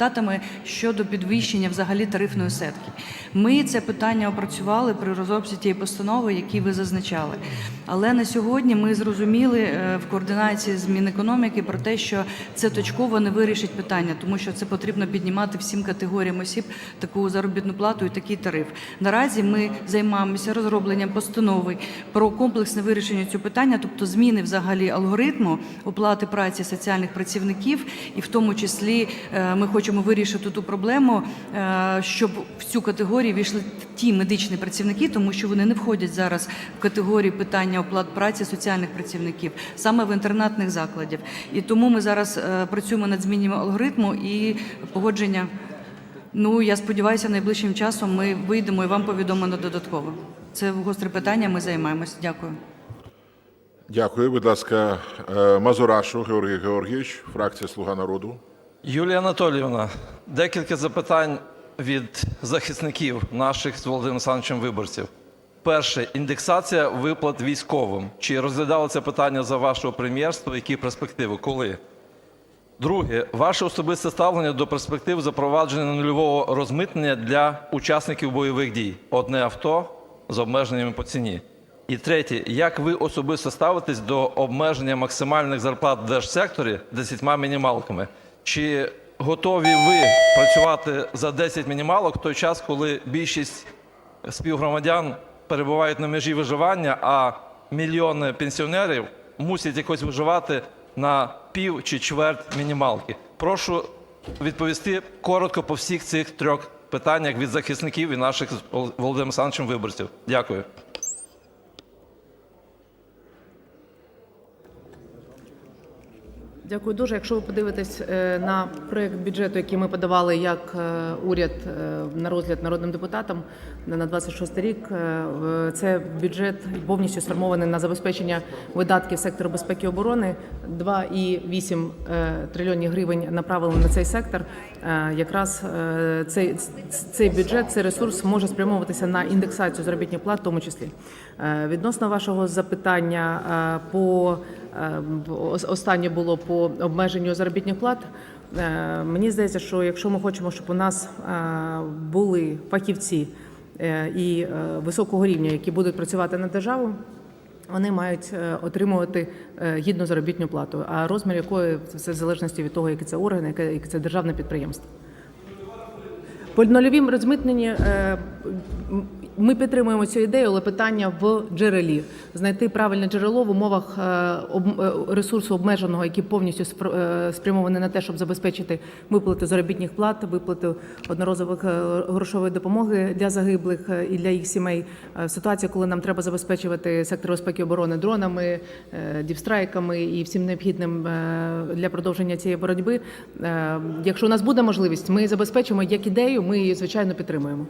депутатами щодо підвищення взагалі тарифної сетки. Ми це питання опрацювали при розробці тієї постанови, які ви зазначали. Але на сьогодні ми зрозуміли е, в координації з Мінекономіки про те, що це точково не вирішить питання, тому що це потрібно піднімати всім категоріям осіб таку заробітну плату і такий тариф. Наразі ми займаємося розробленням постанови про комплексне вирішення цього питання, тобто зміни взагалі алгоритму оплати праці соціальних працівників, і в тому числі е, ми хочемо вирішити ту проблему, е, щоб в цю категорію війшли ті медичні працівники, тому що вони не входять зараз в категорію питання оплат праці соціальних працівників саме в інтернатних закладів. І тому ми зараз е, працюємо над змінами алгоритму і погодження. Ну я сподіваюся, найближчим часом ми вийдемо і вам повідомимо додатково. Це гостре питання. Ми займаємося. Дякую. Дякую. Будь ласка, е, Мазурашу Георгій Георгійович, фракція Слуга народу. Юлія Анатоліївна, декілька запитань від захисників наших з Володимиром Олександровичем виборців. Перше, індексація виплат військовим. Чи розглядали це питання за вашого прем'єрства? Які перспективи? Коли? Друге, ваше особисте ставлення до перспектив запровадження нульового розмитнення для учасників бойових дій. Одне авто з обмеженнями по ціні. І третє, як ви особисто ставитесь до обмеження максимальних зарплат в держсекторі 10 мінімалками? Чи готові ви працювати за 10 мінімалок в той час, коли більшість співгромадян перебувають на межі виживання, а мільйони пенсіонерів мусять якось виживати на пів чи чверть мінімалки? Прошу відповісти коротко по всіх цих трьох питаннях від захисників і наших Володимиром Олександровичем виборців. Дякую. Дякую дуже. Якщо ви подивитесь е, на проект бюджету, який ми подавали як е, уряд е, на розгляд народним депутатам на 26 рік, це бюджет повністю сформований на забезпечення видатків сектору безпеки і оборони. 2,8 е, трильйонів гривень направили на цей сектор. Якраз цей, цей бюджет, цей ресурс може спрямовуватися на індексацію заробітних плат, в тому числі. Відносно вашого запитання по Останнє було по обмеженню заробітних плат. Е, Мені здається, що якщо ми хочемо, щоб у нас е, були фахівці е, і е, високого рівня, які будуть працювати на державу, вони мають е, отримувати е, гідну заробітну плату, а розмір якої це в залежності від того, який це орган, яке яке це державне підприємство. По нульовім розмитненні е, ми підтримуємо цю ідею, але питання в джерелі знайти правильне джерело в умовах е, е, ресурсу обмеженого, який повністю спр- спрямований на те, щоб забезпечити виплати заробітних плат, виплату одноразових грошової допомоги для загиблих і для їх сімей. Ситуація, коли нам треба забезпечувати сектор безпеки і оборони дронами, діпстрайками і всім необхідним для продовження цієї боротьби. Якщо у нас буде можливість, ми забезпечимо як ідею, ми її звичайно підтримуємо.